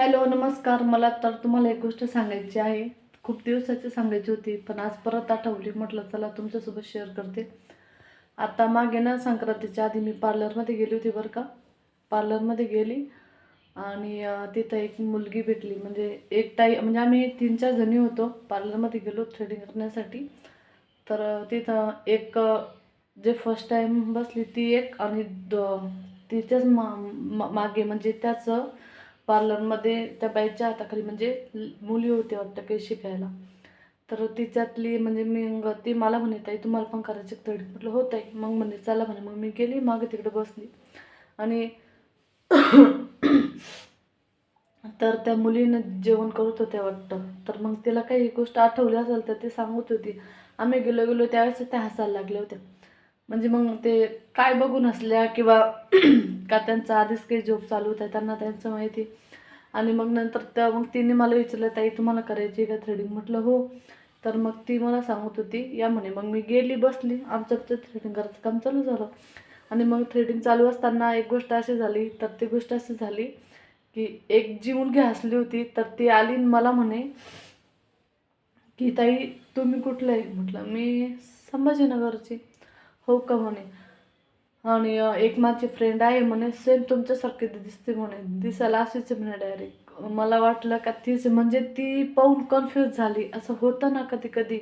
Hello नमस्कार. मला तर तुम्हाला एक गोष्ट सांगायची आहे. खूप दिवसाची सांगायची होती पण आज परत आठवली. म्हटलं चला तुमच्यासोबत शेअर करते. आता मागे ना संक्रांतीच्या आधी मी पार्लरमध्ये गेली होती बरं का. पार्लरमध्ये गेली आणि तिथं एक मुलगी भेटली. म्हणजे एक ताई म्हणजे आम्ही तीन चार जणी होतो. पार्लरमध्ये गेलो थ्रेडिंग करण्यासाठी. तर तिथं एक जे फर्स्ट टाईम बसली ती एक आणि द तिच्याच मा मा- मागे म्हणजे त्याचं पार्लरमध्ये त्या बाईच्या हाताखाली म्हणजे मुली होती वाटतं काही शिकायला. तर तिच्यातली म्हणजे मी ती मला म्हणे ताई तुम्हाला पण करायची तळी म्हटलं होत आहे मग म्हणे चला म्हणे. मग मी गेली मागे तिकडे बसली. आणि तर त्या मुलीनं जेवण करत होत्या वाटतं. तर मग तिला काही गोष्ट आठवली असेल तर ती सांगत होती. आम्ही गेलो गेलो त्यावेळेस त्या हसायला लागल्या होत्या. म्हणजे मग ते काय बघून असल्या किंवा का त्यांचा आधीच काही जॉब चालू होता त्यांना त्यांचं माहिती. आणि मग नंतर त्या मग तिने मला विचारलं ताई तुम्हाला करायची का थ्रेडिंग म्हटलं हो. तर मग ती मला सांगत होती या म्हणे. मग मी गेली बसली आमचं तर थ्रेडिंग करायचं काम चालू झालं. आणि मग थ्रेडिंग चालू असताना एक गोष्ट अशी झाली तर ती गोष्ट अशी झाली की एक जी मुलगी हसली होती तर ती आली मला म्हणे की ताई तुम्ही कुठलं? आहे म्हटलं मी संभाजीनगरची. हो का म्हणे? आणि एक माझी फ्रेंड आहे म्हणे सेम तुमच्यासारखी दिसते म्हणे. दिसायला अशीच म्हणे डायरेक्ट मला वाटलं का तीच म्हणजे ती पाहून कन्फ्यूज झाली. असं होतं ना कधी कधी.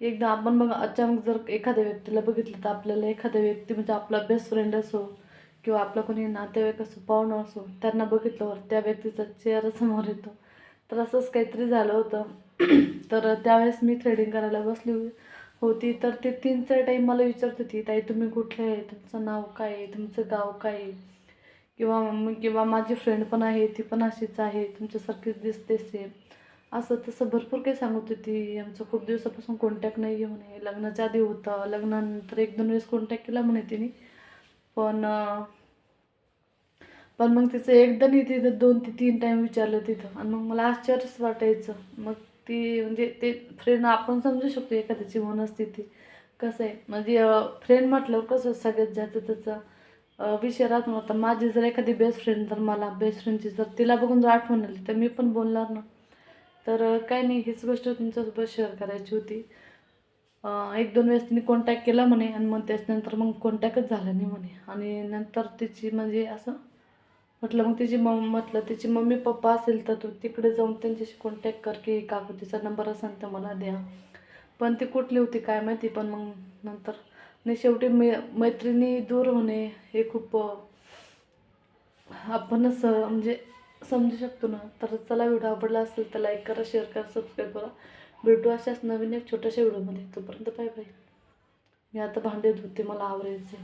एकदा आपण बघा अचानक जर एखाद्या व्यक्तीला बघितलं तर आपल्याला एखाद्या व्यक्ती म्हणजे आपला बेस्ट फ्रेंड असो किंवा आपला कोणी नातेवाईक असो पाहुणं असो त्यांना बघितल्यावर त्या व्यक्तीचा चेहरा समोर येतो. तर असंच काहीतरी झालं होतं. तर त्यावेळेस मी थ्रेडिंग करायला बसली होती. होती तर ते तीन चार टाईम मला विचारत होती ताई तुम्ही कुठले आहे? तुमचं नाव काय आहे? तुमचं गाव काय आहे? किंवा मग किंवा माझी फ्रेंड पण आहे ती पण अशीच आहे तुमच्यासारखीच दिसते सेम असं तसं भरपूर काही सांगत होती. आमचं खूप दिवसापासून कॉन्टॅक्ट नाही आहे म्हणे. लग्नाच्या आधी होतं. लग्नानंतर एक दोन वेळेस कॉन्टॅक्ट केला म्हणे तिने. पण पण मग तिचं एकदा नाही तिथं दोन ते तीन टाईम विचारलं तिथं. आणि मग मला आश्चर्यच वाटायचं. मग ती म्हणजे ते फ्रेंड आपण समजू शकतो एखाद्याची मनस्थिती कसं आहे. म्हणजे फ्रेंड म्हटल्यावर कसं सगळ्यात जास्त त्याचा विषय राहतो आता माझी जर एखादी बेस्ट फ्रेंड जर मला बेस्ट फ्रेंडची जर तिला बघून जर आठवण आली तर मी पण बोलणार ना. तर काय नाही हीच गोष्ट तुमच्यासोबत शेअर करायची होती. एक दोन वेळेस तिने कॉन्टॅक्ट केला म्हणे आणि मग त्याच्यानंतर मग कॉन्टॅक्टच झाला नाही म्हणे. आणि नंतर तिची म्हणजे असं म्हटलं मग तिची मम म्हटलं तिची मम्मी पप्पा असेल तर तू तिकडे जाऊन त्यांच्याशी कॉन्टॅक्ट कर की काकू तिचा नंबर असेल तर मला द्या. पण ती कुठली होती काय माहिती पण मग नंतर. आणि शेवटी मै मैत्रिणी दूर होणे हे खूप आपणच म्हणजे समजू शकतो ना. तर चला व्हिडिओ आवडला असेल तर लाईक करा शेअर करा सबस्क्राईब करा. भेटू अशाच नवीन एक छोट्याशा व्हिडिओमध्ये. तोपर्यंत बाय बाय मी आता भांडे धुते मला आवरायचे